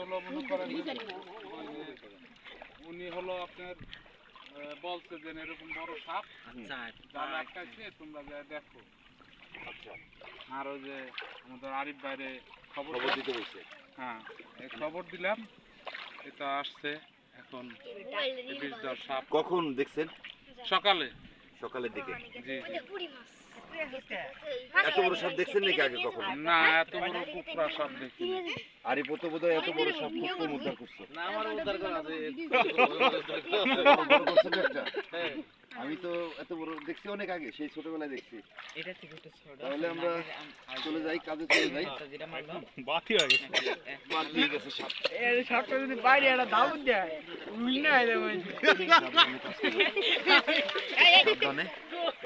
হলো মনে করেন উনি হলো আপনার বলছে যে এরকম বড় সাপ আটকাইছে তোমরা যা দেখো। আচ্ছা। আর ওই যে আমাদের আরিফ বাইরে খবর খবর দিতে বলছে। হ্যাঁ এই খবর দিলাম এটা আসছে এখন সাপ। কখন দেখছেন? সকালে। সকালের দিকে। জি জি। এত বড় সাপ দেখছেন নাকি আগে কখনো? না এত বড় কুকুরা সাপ দেখি আর এই পতো বোধহয় এত বড় সাপ খুব উদ্ধার করছে? না আমার উদ্ধার করা আছে। বড় করছেন একটা? আমি তো এত বড় দেখছি অনেক আগে সেই ছোটবেলায় দেখছি। এটা থেকে একটু ছোট? তাহলে আমরা চলে যাই কাজে চলে যাই। যেটা গেছে। সাপ। সাপটা যদি বাইরে একটা দেয়। হয়ে যাবে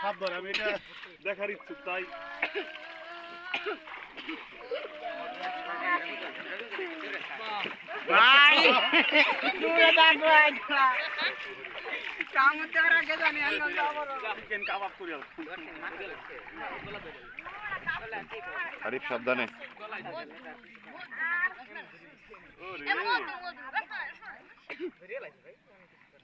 সাপ ধরে আমি এটা দেখার ইচ্ছুক তাই ভাই তুমি দেখো একটা কাম দেওয়ার আগে জানি আমরা যাব চিকেন কাবাব করে আরিফ সাবধানে এখানে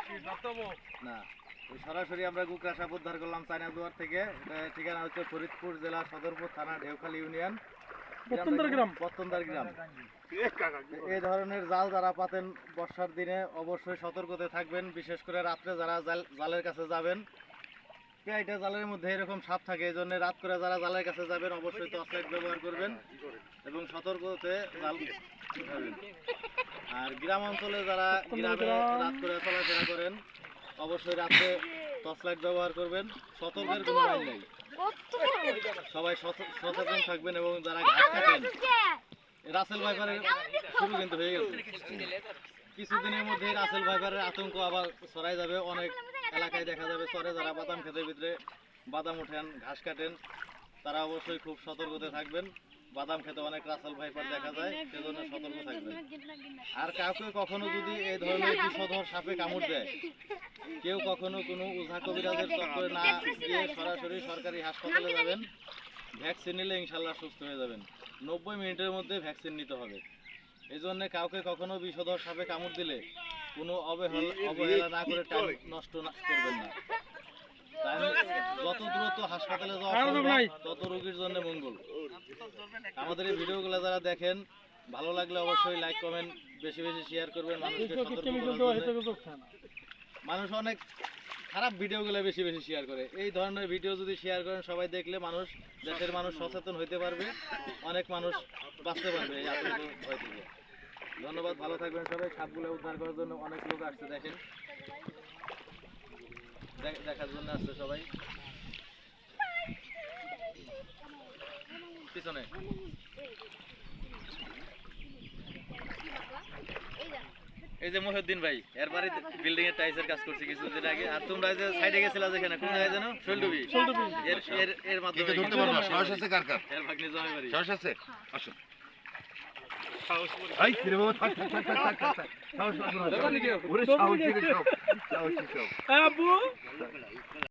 কি ধরতেবো? না, এই সরাসরি আমরা গুকরা সাপ উদ্ধার করলাম, চায়না দুয়ার থেকে। ঠিকানা হচ্ছে ফরিদপুর জেলা সদরপুর থানা, ঢেউখালী ইউনিয়ন। গ্রাম। পত্তনদার গ্রাম। এই ধরনের জাল যারা পাতেন বর্ষার দিনে অবশ্যই সতর্কতে থাকবেন। বিশেষ করে রাত্রে যারা জালের কাছে যাবেন এটা জালের মধ্যে এরকম সাপ থাকে এই জন্য রাত করে যারা জালের কাছে যাবেন অবশ্যই টর্চ ব্যবহার করবেন এবং সতর্কতে জাল আর গ্রাম অঞ্চলে যারা গ্রামে রাত করে চলাফেরা করেন অবশ্যই রাতে টর্চ লাইট ব্যবহার করবেন। সতর্কের কোনো আইন নেই। সবাই সচেতন থাকবেন এবং যারা ঘাস কাটেন রাসেল ভাইপারের শুরু কিন্তু হয়ে গেছে কিছুদিনের মধ্যে রাসেল ভাইপারের আতঙ্ক আবার ছড়াই যাবে অনেক এলাকায় দেখা যাবে চরে যারা বাদাম খেতের ভিতরে বাদাম উঠেন ঘাস কাটেন তারা অবশ্যই খুব সতর্কতে থাকবেন বাদাম খেতে অনেক রাসেল ভাইপার দেখা যায় সেজন্য সতর্ক থাকবেন আর কাউকে কখনো যদি এই ধরনের বিষধর সাপে কামড় দেয় কেউ কখনো কোনো ওঝা কবিরাজের চক্করে না গিয়ে সরাসরি সরকারি হাসপাতালে যাবেন ভ্যাকসিন নিলে ইনশাল্লাহ সুস্থ হয়ে যাবেন। নব্বই মিনিটের মধ্যে ভ্যাকসিন নিতে হবে। এই জন্য কাউকে কখনো বিষধর সাপে কামড় দিলে কোনো অবহেলা অবহেলা না করে টাইম নষ্ট না করবেন না। যত দ্রুত হাসপাতালে যাওয়া তত রোগীর জন্য মঙ্গল। আমাদের এই ভিডিওগুলো যারা দেখেন ভালো লাগলে অবশ্যই লাইক কমেন্ট বেশি বেশি শেয়ার করবেন মানুষকে সতর্ক। মানুষ অনেক খারাপ ভিডিওগুলো বেশি বেশি শেয়ার করে। এই ধরনের ভিডিও যদি শেয়ার করেন, সবাই দেখলে মানুষ, দেশের মানুষ সচেতন হইতে পারবে, অনেক মানুষ বাঁচতে পারবে এই ধন্যবাদ, ভালো থাকবেন সবাই। সাপগুলো উদ্ধার করার জন্য অনেক লোক আসছে, দেখেন। দেখ- দেখার জন্য আসছে সবাই। পিছনে। এই যে মহিউদ্দিন ভাই এর বাড়ি বিল্ডিং এর টাইসের কাজ করছে কিছুদিন আগে। আর তোমরা যে সাইডে গেছিলা যেখানে কোন জায়গায় জানো শৈলডুবি এর এর এর মাধ্যমে ধরতে পারবা। সাহস আছে কার কার? এর ভাগ্নে জমি বাড়ি সাহস আছে? আসুন। এই ফিরে বাবা? থাক থাক থাক থাক থাক থাক। সাহস লাগবে ওরে সাহস করে সব। সাহস সব। আব্বু